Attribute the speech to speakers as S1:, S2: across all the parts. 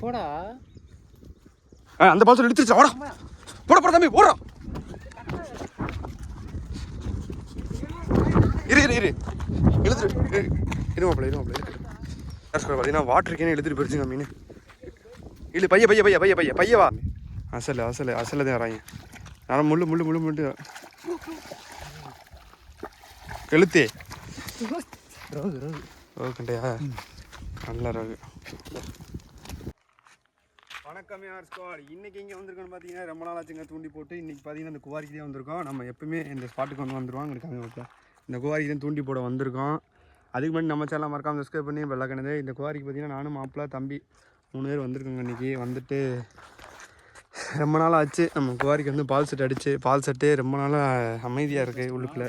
S1: போடா.
S2: ஆ, அந்த பால் இழுத்துருச்சு ஓடா போட போட தம்பி ஓடுறோம் இரு இரு இரு. இழுத்துரு. இரு. இரு மாப்பிள இரு மாப்பிள இழுத்துரு. பார்த்தீங்கன்னா வாட்டர் கேனே இழுத்துட்டு போயிருச்சுங்க மீன். இல்லை பைய பைய பைய பைய பைய பையவா? அசல் அசல் அசல தான் வராங்க. நான் முள்ளு முள்ளு முள்ளு முள்ளு. எழுத்தே
S1: ரோகு ரோகு
S2: ஓகேண்டையா நல்ல ரகு. வணக்கம் யார் ஸ்குவாட் இன்றைக்கி இங்கே வந்திருக்கோம்னு பார்த்தீங்கன்னா ரொம்ப நாள் ஆச்சுங்க. தூண்டி போட்டு இன்னைக்கு பார்த்தீங்கன்னா இந்த குவாரிக்கு தான் வந்திருக்கோம். நம்ம எப்பவுமே இந்த ஸ்பாட்டுக்கு வந்து வந்துருவோம் இருக்காங்க இந்த குவாரிக்கு தான் தூண்டி போட வந்திருக்கோம். அதுக்கு முன்னாடி நம்ம சேனல் மறக்காம சப்ஸ்கிரைப் பண்ணி வெள்ளக்கணது இந்த குவாரிக்கு பார்த்தீங்கன்னா நானும் மாப்பிள்ளை தம்பி மூணு பேர் வந்திருக்கோங்க இன்றைக்கி வந்துட்டு ரொம்ப நாள் ஆச்சு. நம்ம குவாரிக்கு வந்து பால் செட் அடிச்சு பால் செட்டு ரொம்ப நாளாக அமைதியாக இருக்குது உள்ளுக்குள்ளே.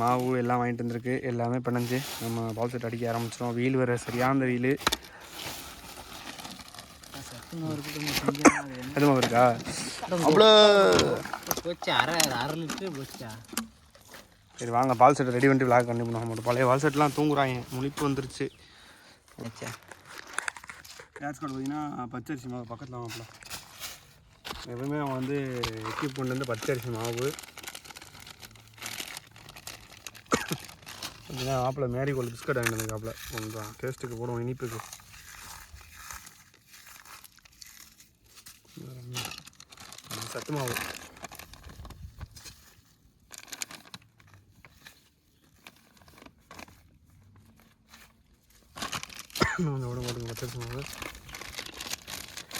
S2: மாவு எல்லாம் வாங்கிட்டு வந்திருக்கு. எல்லாமே பிணைஞ்சு நம்ம பால் செட் அடிக்க ஆரம்பிச்சிடும் வீல் வேறு சரியான வீல் இருக்கா? அவ்வளோ
S1: போச்சு? அரை அரை லிட்டரு போச்சா?
S2: சரி வாங்க பால் செட் ரெடி பண்ணிட்டு விளாக் பண்ணி பண்ணுவோம். பழைய பால் செட்லாம் தூங்குறாங்க. முழிப்பு வந்துருச்சு.
S1: ஆச்சா
S2: கேஸ் கார்டு பார்த்தீங்கன்னா பச்சரிசி மாவு பக்கத்தில் மாப்பிள்ள எப்பவுமே அவன் வந்து எக்யூப்மெண்ட் வந்து பச்சரிசி மாவு. பார்த்தீங்கன்னா மாப்பிள்ள மேரி கோல்டு பிஸ்கட் வாங்கிட்டு வந்திருக்காப்புல கொஞ்சம் டேஸ்ட்டுக்கு போடுவோம் இனிப்புக்கு. சத்து மாவு கொஞ்சம் விட மாட்டேங்க பச்சரிசி மாவு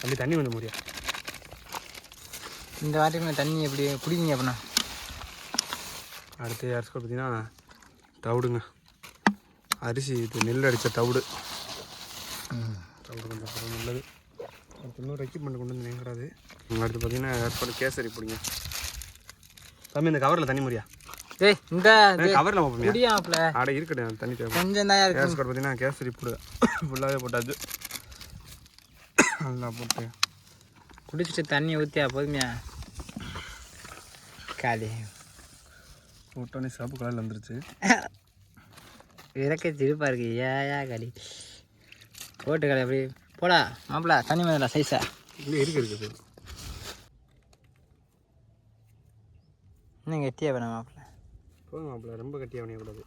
S2: தம்பி தண்ணி வந்து முடியா?
S1: இந்த வாட்டிக்கு தண்ணி எப்படி குடிங்க அப்படின்னா
S2: அடுத்து அரிசி பார்த்தீங்கன்னா தவிடுங்க. அரிசி இது நெல் அடித்த தவிடு. தவிடு கொஞ்சம் நல்லது. அடுத்து இன்னொரு எக்யூப்மெண்ட் கொண்டு வந்து நேங்கிறாது. அடுத்து பார்த்தீங்கன்னா ஏற்பாடு கேசரி பிடிங்க. தம்பி இந்த கவரில் தண்ணி முடியா?
S1: டேய் இந்த
S2: கவரில்
S1: குடியாப்ல
S2: ஆட இருக்கட்டும் தண்ணி தேவை.
S1: கொஞ்சம் தான் இருக்கு
S2: கேஸ் கார்டு பார்த்தீங்கன்னா கேசரி போடு. ஃபுல்லாகவே போட்டாச்சு. நல்லா போட்டு.
S1: குடிச்சிட்டு தண்ணி ஊற்றியா போதுமையா? காலி.
S2: போட்டோன்னே சிவப்பு கலரில் வந்துருச்சு.
S1: இறக்க சிரிப்பா இருக்கு. ஏயா காலி. போட்டு காலி அப்படி போடா. மாப்பிள தண்ணி மேல சைஸா
S2: இல்லை இருக்கு இருக்குது
S1: இன்னும் கெட்டியா வேணாம் மாப்பிள.
S2: போதும் மாப்பிள்ள ரொம்ப கட்டியாக பண்ணிடக்கூடாது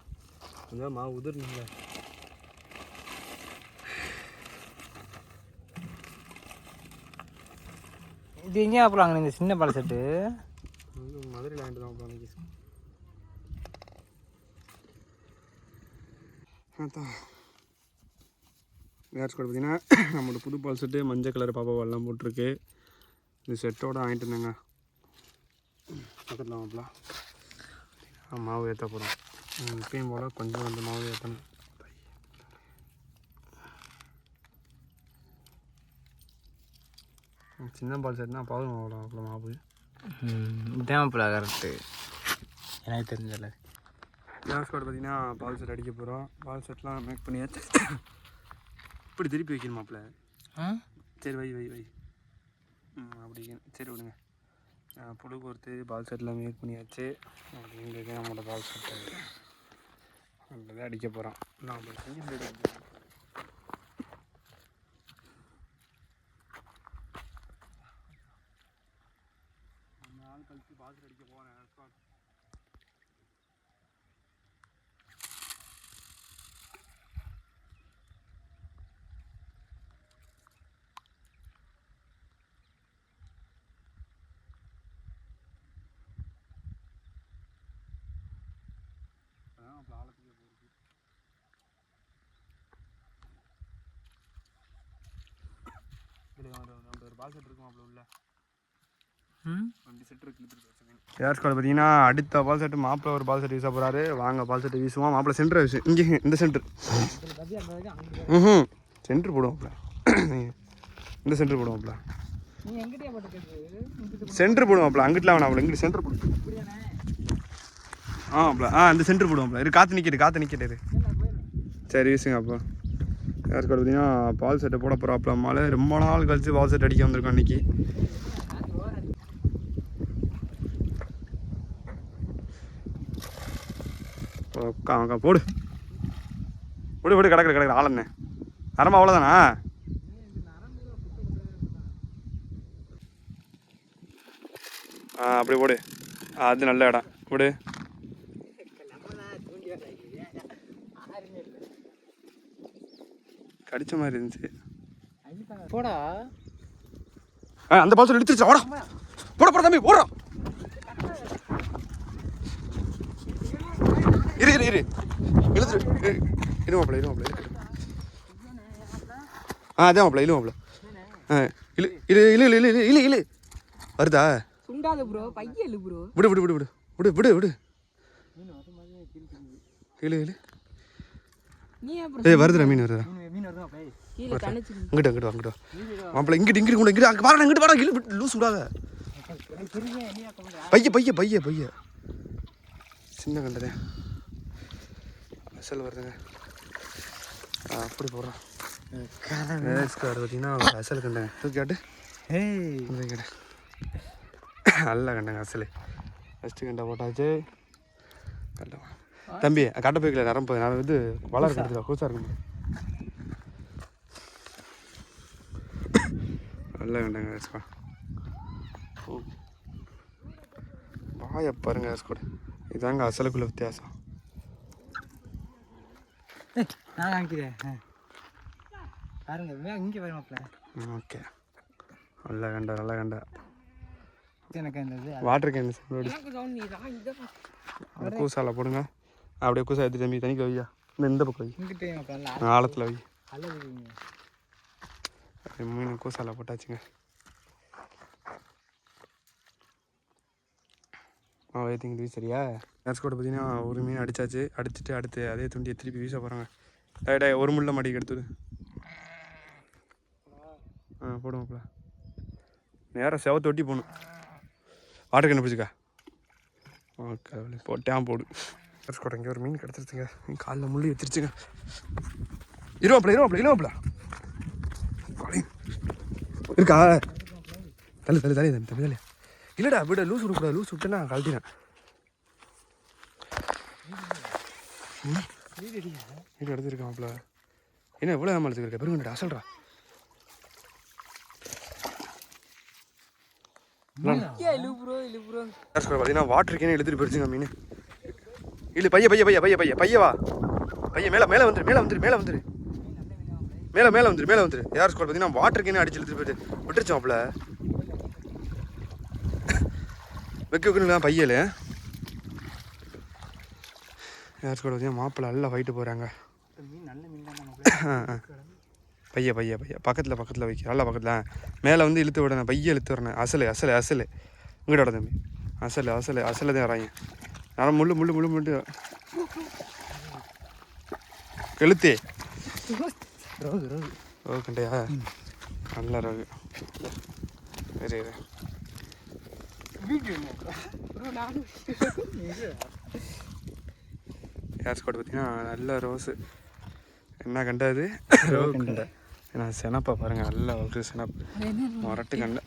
S2: கொஞ்சம் மாவு உதிர்னில்ல
S1: இது எங்கேயா மாப்பிள அங்கே இந்த சின்ன பால் செட்டு?
S2: மதுரையில் வாங்கிட்டு தான் மாப்பிள்ள அன்னைக்கு. அதான் கேஸ் கார்டு பார்த்தீங்கன்னா நம்மளோட புது பால் செட்டு மஞ்சள் கலர் பாப்பா எல்லாம் போட்டிருக்கு. இந்த செட்டோட வாங்கிட்டு இருந்தேங்க பக்கத்தில் மாப்பிள்ள மாவு ஏற்ற போகிறோம் இப்பயும் போல் கொஞ்சம் அந்த மாவு ஏற்றணும் சின்ன பால் செட்னா பால் மாவு அவ்வளோ மாவு.
S1: மாப்பிள கரெக்டு எனக்கு தெரிஞ்சல
S2: கேஸ் கார்டு பார்த்தீங்கன்னா பால் செட் அடிக்க போகிறோம் பால் செட்லாம் மேக் பண்ணியாச்சு இப்படி திருப்பி வைக்கணுமாப்ல?
S1: ஆ?
S2: சரி வை வை வை. அப்படி. சரி விடுங்க. புழு கோர்த்து பால் செட்லாம் மேக் பண்ணியாச்சு. அப்படின்றது நம்மளோட பால் செட்டு அப்படிதான் அடிக்க போகிறோம் நான் அப்படி செஞ்சு நாள் கழிச்சு பால் செட் அடிக்க போகிறேன் அதான் அப்போ ஆழத்துக்கே போகுது நம்ம ஒரு பால் செட் இருக்கும் அவ்வளோ உள்ள
S1: ம்
S2: இருக்கு ஏர் ஸ்குவாட் பார்த்தீங்கன்னா அடுத்த பால் செட்டு மாப்பிள்ள ஒரு பால் செட் வீச போகிறாரு வாங்க பால் செட்டு வீசுவோம். மாப்பிள்ள சென்டர் வீசு. இங்கே இந்த சென்டர் ம் சென்டர் போடுவோம்ல. இந்த சென்டர் போடுவோம்ல.
S1: நீ எங்கிட்டே போட்டு
S2: சென்டர் போடுவோம்ல. அங்கிட்டலாம் வேணாம்ல இங்கிட்டு சென்டர் போடுவோம் ஆ ஆமாப்ல ஆ இந்த சென்டர் போடுவோம்ல இது காற்று நிற்கிது காற்று நிற்கிது சரி வீசுங்க அப்பா. யாருக்கு பார்த்தீங்கன்னா பால் செட்டை போட போகிறாப்புல மேலே ரொம்ப நாள் கழித்து பால் செட் அடிக்க வந்திருக்கோம் இன்றைக்கி அக்கா அக்கா போடு. போடு போடு கிடக்குற கிடக்குற ஆளண்ணே. நரம்பு அவ்வளோதானா ஆ அப்படி போடு. அது நல்ல இடம். போடு. கடிச்ச மாதிரி இருந்துச்சு.
S1: போடா.
S2: ஆ அந்த பால் எடுத்துருச்சு ஓடா போட போட தம்பி ஓடுறோம் இரு இரு இரு. இழுத்துரு. இரு. இரு மாப்பிள இரு மாப்பிள இரு. ஆ அதே மாப்பிள இழு மாப்பிள. ஆ இழு இழு இழு இழு இழு இழு இழு. வருதா?
S3: சுண்டாத ப்ரோ பையல் ப்ரோ
S2: விடு விடு விடு விடு. விடு விடு விடு. இழு இழு. ஏய் வருதுடா மீன் வருதுடா.
S3: கீழே
S2: இங்கிட்ட இங்கிட்ட வா, இங்கிட்ட வா. மாப்பிள இங்கிட்டு இங்கிட்டு கொண்டு இங்கிட்டு அங்கே வாடா இங்கிட்டு வாடா. விட்டு லூஸ் விடாத. பைய பைய பைய பைய. சின்ன கண்டதே அசல் வருதுங்க. அப்படி போடுறான் ஸ்கார் பார்த்தீங்கன்னா ஒரு அசல் கண்டேன் தூக்கி காட்டு.
S1: ஏய்.
S2: இந்த கடை நல்ல கண்டங்க அசல் ஃபஸ்ட்டு கண்டை போட்டாச்சு. கண்டை தம்பி கட்டை போய்க்கல நரம்பு நான் இது வளர கட்டுதா கூசா இருக்கும் நல்ல கண்டங்க எஸ்கா வாய பாருங்க எஸ்கோட இதாங்க அசலுக்குள்ள வித்தியாசம்.
S1: நான் ஆ. பாருங்க இங்கே மாப்பிள்ள.
S2: ஓகே. நல்ல கண்டை நல்ல கண்டை.
S1: எனக்கு
S2: வாட்டர் கேன் கூசால போடுங்க. அப்படியே கூசா எடுத்து தம்பி தனிக்கு வையா. இந்த இந்த பக்கம் வை ஆழத்தில் வை. அப்படியே மீன் கூசால போட்டாச்சுங்க. ஆ வைத்திங்க சரியா? நேர்ஸ்கோட்டை பார்த்தீங்கன்னா ஒரு மீன் அடிச்சாச்சு. அடிச்சுட்டு அடுத்து அதே துண்டியை திருப்பி வீச போகிறாங்க டே டே ஒரு முள்ள மாடிக்கு எடுத்துடு ஆ போடுவோம்ல நேராக செவத்தை ஒட்டி போகணும் வாட்டர் கண்ணு பிடிச்சிக்கா ஓகே போட்டேன் போடு. இங்கே ஒரு மீன் கிடச்சிருச்சுங்க காலில் முள்ளி வச்சிருச்சுங்க. இருவாப்பில இருவாப்பில இருவாப்பில. இருக்கா? தள்ளு தள்ளு தள்ளி தம்பி தம்பி தள்ளி. இல்லைடா விட லூஸ் விடக்கூடாது லூஸ் விட்டேன்னா கழட்டினேன் வீடு எடுத்துருக்கான்ப்ல என்ன எவ்வளோ ஏமாளத்துக்கு இருக்க? பெருங்கண்டா அசல்றா பார்த்தீங்கன்னா வாட்டர் கேனே எடுத்துட்டு போயிடுச்சுங்க மீன். இல்லை பைய பைய பைய பைய பைய பைய வா. பைய மேலே மேலே வந்துரு மேலே வந்துரு மேலே வந்துரு. மேலே மேலே வந்துரு மேலே வந்துரு. யார் ஸ்கோர் பார்த்தீங்கன்னா வாட்டர் கேனே அடிச்சு எடுத்துட்டு போயிட்டு விட்டுருச்சோம்ல வைக்க வைக்கணும் பையல். யார் ஸ்கோர் பார்த்தீங்கன்னா மாப்பிள்ளை நல்லா ஃபைட்டு போகிறாங்க பைய பைய பைய. பக்கத்தில் பக்கத்தில் வைக்க. நல்லா பக்கத்தில். மேலே வந்து இழுத்து விடணும் பைய இழுத்து வரணும் அசலு அசலு அசலு. இங்கிட்ட விட தம்பி. அசலு அசலு அசலு தான் வராங்க நான் முள்ளு முள்ளு முள்ளு முள்ளு. கெளுத்தே
S1: ரோகு ரோகு.
S2: ஓ கண்டையா நல்ல ரகு. சரி ஏர் ஸ்காட் பார்த்தீங்கன்னா நல்ல ரோஸு என்ன கண்டாது ரோகு கண்டை ஏன்னா செனப்பா பாருங்க நல்ல ஒரு செனப்பு. மொரட்டு கண்டை.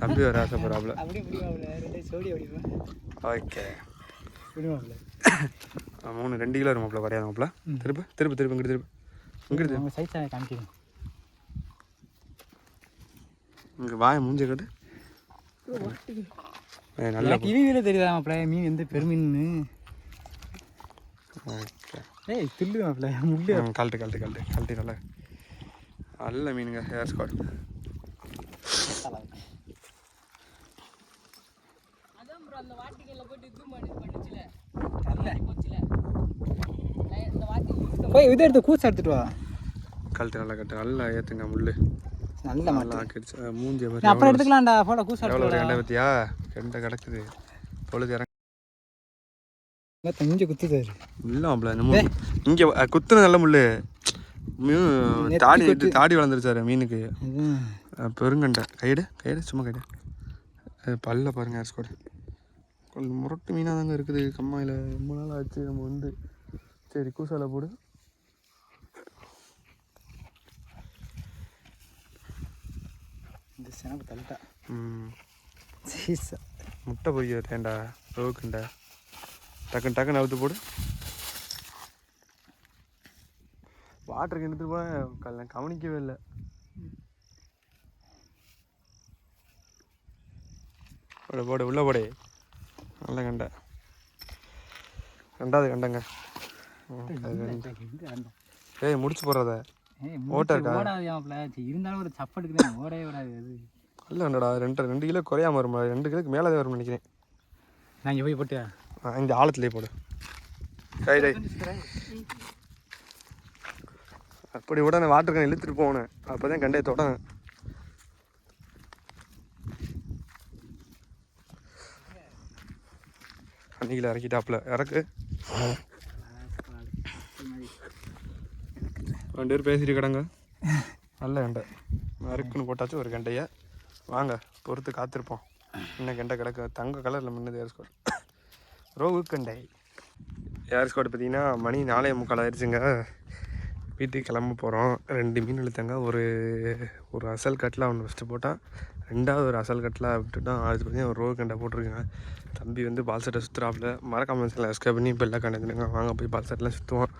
S2: தம்பி வர ஆசைப்படுறாப்புல ஓகே மூணு ரெண்டு கிலோ மாப்பிள குறையாது மாப்பிள திருப்பு திருப்பு திருப்பு இங்கிட்டு திருப்பு. இங்கிட்டு
S1: உங்கள் சைஸ் காமிக்கிறேன்
S2: இங்கே வாய மூஞ்சி கட்டு. நல்லா
S1: இவிவில தெரியுதா மாப்பிள்ள மீன் எந்த பெருமீன்னு? ஏய் துள்ளு மாப்பிள்ள முள்ளு.
S2: கழட்டு கழட்டு கழட்டு கழட்டி நல்லா. நல்ல மீனுங்க ஹேர் ஸ்காட்
S3: அதான் ப்ரோ அந்த வாட்டிக்கல்ல போட்டு இது பண்ணி பண்ணுச்சுல.
S1: நல்ல
S3: போச்சுல. இந்த வாட்டி
S1: போய் இதை எடுத்து கூச்சா எடுத்துட்டு வா.
S2: கழட்டு நல்லா கட்டு நல்லா ஏற்றுங்க முள்ளு.
S1: நல்ல
S2: நல்லா ஆக்கிடுச்சு. மூஞ்சி
S1: அப்புறம் எடுத்துக்கலாம்டா போட கூச்சா
S2: எவ்வளோ கண்டை பற்றியா கெண்டை கிடக்குது. பொழுது இறங்க.
S1: இங்கே குத்துதாரு
S2: இல்லை இந்த முள் இங்கே குத்துன நல்ல முள்ளு. தாடி. தாடி வளர்ந்துருச்சாரு மீனுக்கு. பெருங்கண்டை. கைடு கைடு சும்மா கைடு பல்ல பாருங்க ஹேர்ஸ்கோட் கொஞ்சம் முரட்டு மீனாக தாங்க இருக்குது. கம்மாயில் ரொம்ப நாள் ஆச்சு. நம்ம வந்து சரி கூசால போடு.
S1: இந்த செனப்பு தள்ளிட்டா.
S2: ம்,
S1: சீசா.
S2: முட்டை பொரிய தேண்டா ரோக்குண்டா டக்குன்னு டக்குன்னு அவுத்து போடு. வாட்டருக்கு எடுத்துட்டு கல்ல கவனிக்கவே இல்லை. போடு போடு உள்ளே போடு. நல்ல கண்டை ரெண்டாவது கண்டைங்க. ஏய் முடிச்சு போடுறத ஓட்டை இருக்கா?
S1: இருந்தாலும் ஒரு ஓடவே அது
S2: கண்டடா ரெண்டு ரெண்டு கிலோ குறையாம வரும் ரெண்டு கிலோக்கு மேலே வரும்னு நினைக்கிறேன்
S1: நான் இங்கே போய் போட்டு
S2: ஆ, இந்த ஆழத்துலேயே போடு கை டை அப்படி உடனே வாட்டர் கேன் இழுத்துட்டு போகணும் அப்போ தான் கண்டையை அன்னைக்கில் இறக்கிட்டாப்புல. இறக்கு. ரெண்டு பேர் பேசிட்டு கிடங்க. நல்ல கண்டை. நறுக்குன்னு போட்டாச்சு ஒரு கண்டையை. வாங்க பொறுத்து காத்திருப்போம். இன்னும் கண்டை கிடக்கு. தங்க கலரில் முன்னது ஏர் ஸ்கோர் ரோகு கண்டை. ஏர் ஸ்கோட் பார்த்தீங்கன்னா மணி நாலே முக்கால் ஆயிடுச்சுங்க. வீட்டுக்கு கிளம்ப போகிறோம் ரெண்டு மீன் இழுத்தாங்க. ஒரு ஒரு அசல் கட்டில் ஒன்று ஃபஸ்ட்டு போட்டால் ரெண்டாவது ஒரு அசல் கட்டில் விட்டுட்டோம் அது பார்த்தீங்கன்னா ஒரு ரோகு கண்டை போட்டிருக்கேன் தம்பி வந்து பால் செட்டை சுற்றுறாப்புல மறக்காம சில எஸ்கே பண்ணி இப்போ எல்லாம் கண்டுங்க வாங்க போய் பால் செட்டெலாம் சுற்றுவோம்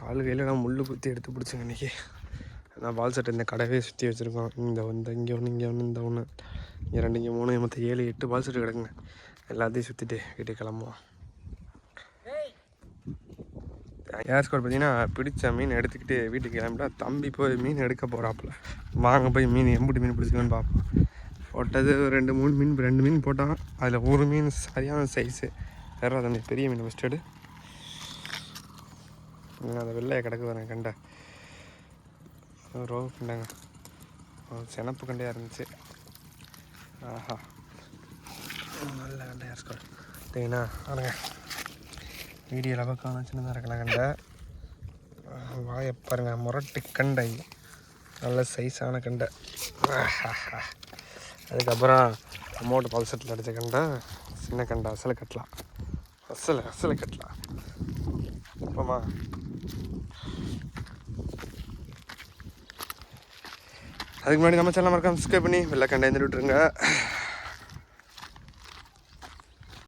S2: கால் வயிலெல்லாம் முள் குத்தி எடுத்து பிடிச்சிங்க இன்றைக்கி நான் பால் சட்டை இந்த கடவே சுற்றி வச்சுருக்கோம். இந்த ஒன்று இங்கே ஒன்று இங்கே ஒன்று இந்த ஒன்று இங்கே ரெண்டு இங்கே மூணு மொத்தம் ஏழு எட்டு பால் செட்டு கிடக்குங்க. எல்லாத்தையும் சுற்றிட்டு வீட்டுக்கு கிளம்புவோம். ஏர் ஸ்கோர் பார்த்தீங்கன்னா பிடிச்ச மீன் எடுத்துக்கிட்டு வீட்டுக்கு கிளம்பிட்டா தம்பி போய் மீன் எடுக்க போகிறாப்புல வாங்க போய் மீன் எம்புட்டு மீன் பிடிச்சிக்கன்னு பார்ப்போம். போட்டது ஒரு ரெண்டு மூணு மீன் ரெண்டு மீன் போட்டான். அதில் ஒரு மீன் சரியான சைஸு வேறு தண்ணி பெரிய மீன் ஃபஸ்ட்டு எடு. அந்த வெள்ளையை கிடக்கு வரேன் கண்டை. ரோ கண்டாங்க. சினப்பு கண்டையாக இருந்துச்சு. ஆஹா. நல்ல கண்டையாக இருக்கும் சரிங்கண்ணா பாருங்க. வீடியோ அளவுக்கான சின்னதாக இருக்கலாம் கண்டை? வாயை பாருங்க. முரட்டு கண்டை. நல்ல சைஸான கண்டை. ஆஹா. அதுக்கப்புறம் அமௌண்ட் பல்சட்டில் அடித்த கண்டா சின்ன கண்டா அசலை கட்டலாம். அசலை அசலை கட்டலாம். அப்பமா. அதுக்கு முன்னாடி நம்ம சேனல் மறக்காம சப்ஸ்கிரைப் பண்ணி வெள்ளை கண்டை விட்டுருங்க.